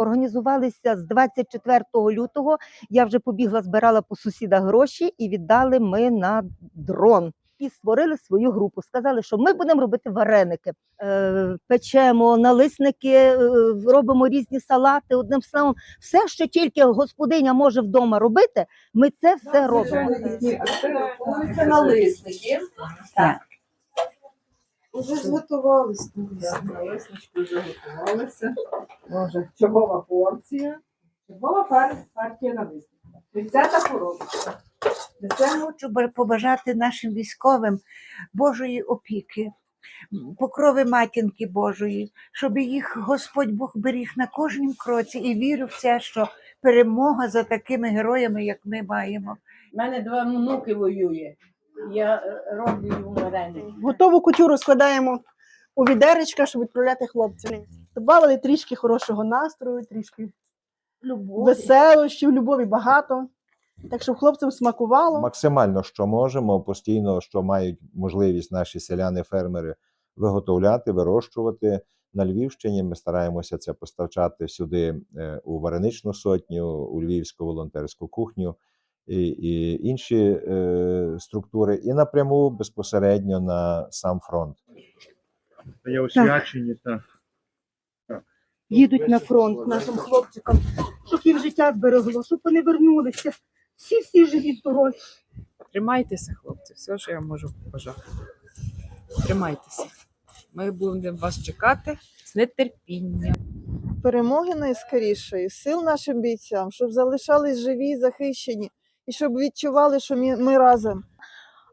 Організувалися з 24 лютого. Я вже побігла, збирала по сусідах гроші і віддали ми на дрон. І створили свою групу. Сказали, що ми будемо робити вареники, е, печемо налисники, е, робимо різні салати. Одним словом, все, що тільки господиня може вдома робити, ми це все робимо. Це налисники. Так. Уже зготувалися. Налиснички вже готувалися. Може, чергова порція. Чергова пар- партія налисників. 30 коробка. Несемо Хочу ба- побажати нашим військовим Божої опіки, м, покрови матінки Божої, щоб їх Господь Бог беріг на кожнім кроці і вірю в це, що перемога за такими героями, як ми маємо. У мене два внуки воює. Я е, роблю йому. Готову кутюру складаємо у відеречка, щоб відправляти хлопцям. Добавили трішки хорошого настрою, трішки любові. веселощів, любові багато. Так щоб хлопцям смакувало. максимально, що можемо, постійно, що мають можливість наші селяни-фермери виготовляти, вирощувати. На Львівщині ми стараємося це поставчати сюди е, у Вареничну сотню, у Львівську волонтерську кухню і, і інші е, структури, і напряму безпосередньо на сам фронт. Є освячені та їдуть на фронт нашим хлопчикам, щоб їм життя зберегло, щоб вони вернулися. Всі всі живі, здорові. Тримайтеся, хлопці, все, що я можу побажати. Тримайтеся. Ми будемо вас чекати з нетерпінням. Перемоги найскорішої, сил нашим бійцям, щоб залишались живі, захищені, і щоб відчували, що ми, ми разом.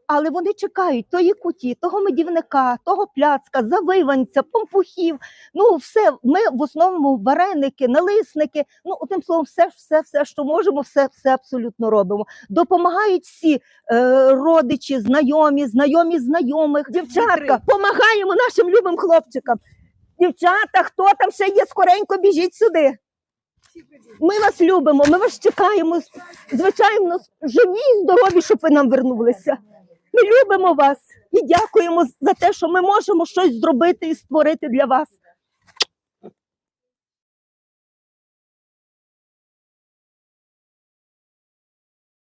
Але вони чекають тої куті, того медівника, того пляцка, завиванця, помпухів. Ну, все, ми в основному вареники, налисники. Ну, одним словом, все, все, все, що можемо, все, все абсолютно робимо. Допомагають всі е, родичі, знайомі, знайомі знайомих. Дівчатка, допомагаємо нашим любим хлопчикам. Дівчата, хто там ще є, скоренько біжіть сюди. Ми вас любимо, ми вас чекаємо. Звичайно, живі і здорові, щоб ви нам вернулися. Ми любимо вас і дякуємо за те, що ми можемо щось зробити і створити для вас.